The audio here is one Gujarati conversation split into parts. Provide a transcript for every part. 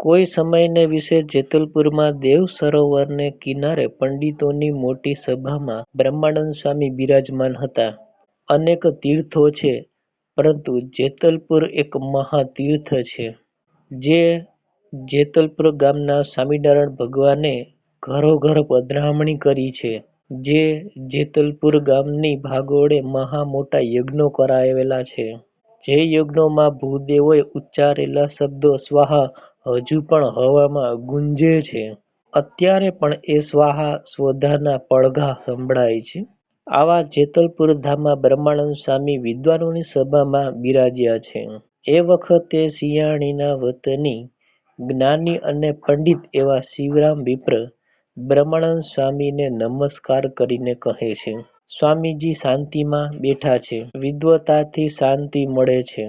કોઈ સમયને વિશે જેતલપુરમાં દેવ સરોવરને કિનારે પંડિતોની મોટી સભામાં બ્રહ્માનંદ સ્વામી બિરાજમાન હતા. અનેક તીર્થો છે, પરંતુ જેતલપુર એક મહાતીર્થ છે. જે જેતલપુર ગામના સ્વામિનારાયણ ભગવાને ઘરોઘર પધરામણી કરી છે. જે જેતલપુર ગામની ભાગોળે મહા મોટા યજ્ઞો કરાવેલા છે. જે યજ્ઞોમાં ભૂદેવોએ ઉચ્ચારેલા શબ્દો સ્વાહા હજુ પણ હવામાં ગુંજે છે. અત્યારે પણ એ સ્વાહા સ્વધાના પડઘા સંભળાય છે. આવા જેતલપુર ધામમાં બ્રહ્માનંદ સ્વામી વિદ્વાનોની સભામાં બિરાજ્યા છે. એ વખતે શિયાળીના વતની જ્ઞાની અને પંડિત એવા શિવરામ વિપ્ર બ્રહ્માનંદ સ્વામીને નમસ્કાર કરીને કહે છે. સ્વામીજી શાંતિમાં બેઠા છે. વિદ્વતાથી શાંતિ મળે છે.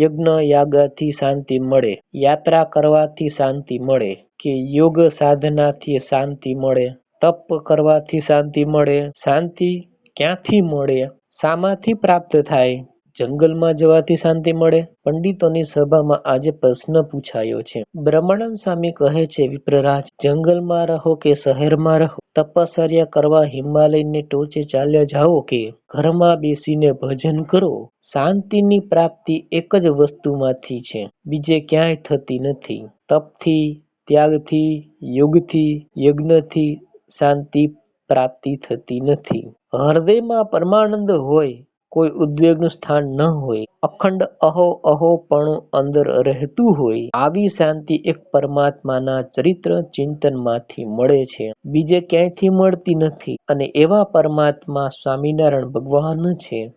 યજ્ઞયાગાથી શાંતિ મળે, યાત્રા કરવાથી શાંતિ મળે કે યોગ સાધનાથી શાંતિ મળે, તપ કરવાથી શાંતિ મળે? શાંતિ ક્યાંથી મળે? શામાંથી પ્રાપ્ત થાય? જંગલમાં જવાથી શાંતિ મળે? પંડિતોની સભામાં આજે પ્રશ્ન પૂછાયો છે. બ્રહ્માનંદ સ્વામી કહે છે વિપ્રરાજ, જંગલમાં રહો કે શહેરમાં રહો, તપશ્ચર્યા કરવા હિમાલયની ટોચે ચાલ્યા જાઓ કે ઘરમાં બેસીને ભજન કરો, શાંતિની પ્રાપ્તિ એક જ વસ્તુમાંથી છે, બીજે ક્યાંય થતી નથી. તપથી, ત્યાગથી, યોગથી, યજ્ઞથી શાંતિ પ્રાપ્તિ થતી નથી. હૃદયમાં પરમાનંદ હોય, કોઈ ઉદ્વેગનું સ્થાન ન હોય, અખંડ અહો અહો પણ અંદર રહેતું હોય, આવી શાંતિ એક પરમાત્માના ચરિત્ર ચિંતનમાંથી મળે છે. બીજે ક્યાંયથી મળતી નથી અને એવા પરમાત્મા સ્વામિનારાયણ ભગવાન છે.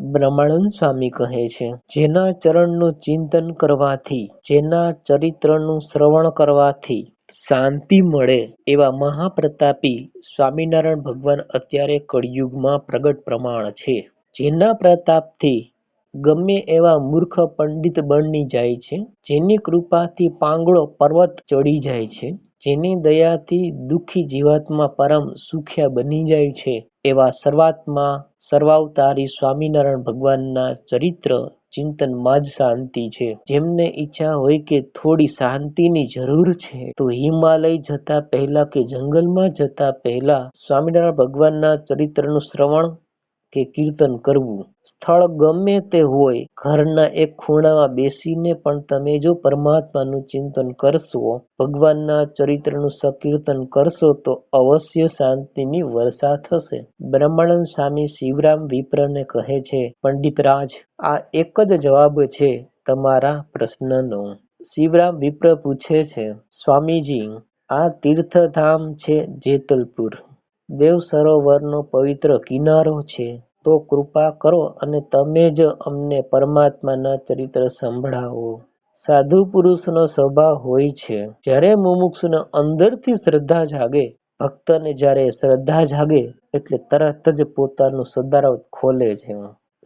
બ્રહ્માનંદ સ્વામી કહે છે, જેના ચરણનું ચિંતન કરવાથી, જેના ચરિત્રનું શ્રવણ કરવાથી શાંતિ મળે એવા મહાપ્રતાપી સ્વામિનારાયણ ભગવાન અત્યારે કળિયુગમાં પ્રગટ પ્રમાણ છે. જેના પ્રતાપથી ગમે એવા મૂર્ખ પંડિત બની જાય છે, જેની કૃપાથી પાંગળો પર્વત ચડી જાય છે, જેની દયાથી દુઃખી જીવાત્મા પરમ સુખ્યા બની જાય છે, એવા સર્વાત્મા સર્વાવતારી સ્વામિનારાયણ ભગવાનના ચરિત્ર ચિંતનમાં જ શાંતિ છે. જેમને ઈચ્છા હોય કે થોડી શાંતિની જરૂર છે તો હિમાલય જતા પહેલા કે જંગલમાં જતા પહેલા સ્વામિનારાયણ ભગવાનના ચરિત્રનું શ્રવણ કે કીર્તન કરવું. સ્થળ ગમે તે હોય, ઘરના એક ખૂણામાં બેસીને પણ તમે જો પરમાત્માનું ચિંતન કરશો, ભગવાનના ચરિત્રનું સકીર્તન કરશો તો અવશ્ય શાંતિની વર્ષા થશે. બ્રહ્માનંદ સ્વામી શિવરામ વિપ્રને કહે છે પંડિતરાજ, આ એક જ જવાબ છે તમારા પ્રશ્નનો. શિવરામ વિપ્ર પૂછે છે સ્વામીજી, આ તીર્થધામ છે જેતલપુર, દેવ સરોવરનો પવિત્ર કિનારો છે, તો કૃપા કરો અને તમે જ અમને પરમાત્માના ચરિત્ર સંભળાવો. સાધુ પુરુષનો સ્વભાવ હોય છે, જ્યારે મુમુક્ષુને અંદરથી શ્રદ્ધા જાગે, ભક્તને જ્યારે શ્રદ્ધા જાગે એટલે તરત જ પોતાનું સદાવ્રત ખોલે છે.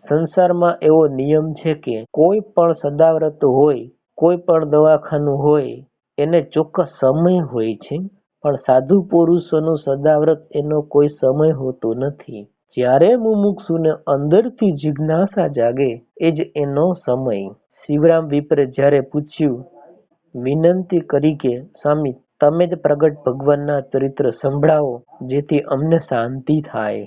સંસારમાં એવો નિયમ છે કે કોઈ પણ સદાવ્રત હોય, કોઈ પણ દવાખાનું હોય, એને ચોક્કસ સમય હોય છે, પણ સાધુ પુરુષોનું સદાવ્રત એનો કોઈ સમય હોતો નથી. જ્યારે મુમુક્ષુને અંદરથી જિજ્ઞાસા જાગે એ જ એનો સમય. શિવરામ વિપરે જ્યારે પૂછ્યું, વિનંતી કરી કે સ્વામી તમે જ પ્રગટ ભગવાનના ચરિત્ર સંભળાવો જેથી અમને શાંતિ થાય.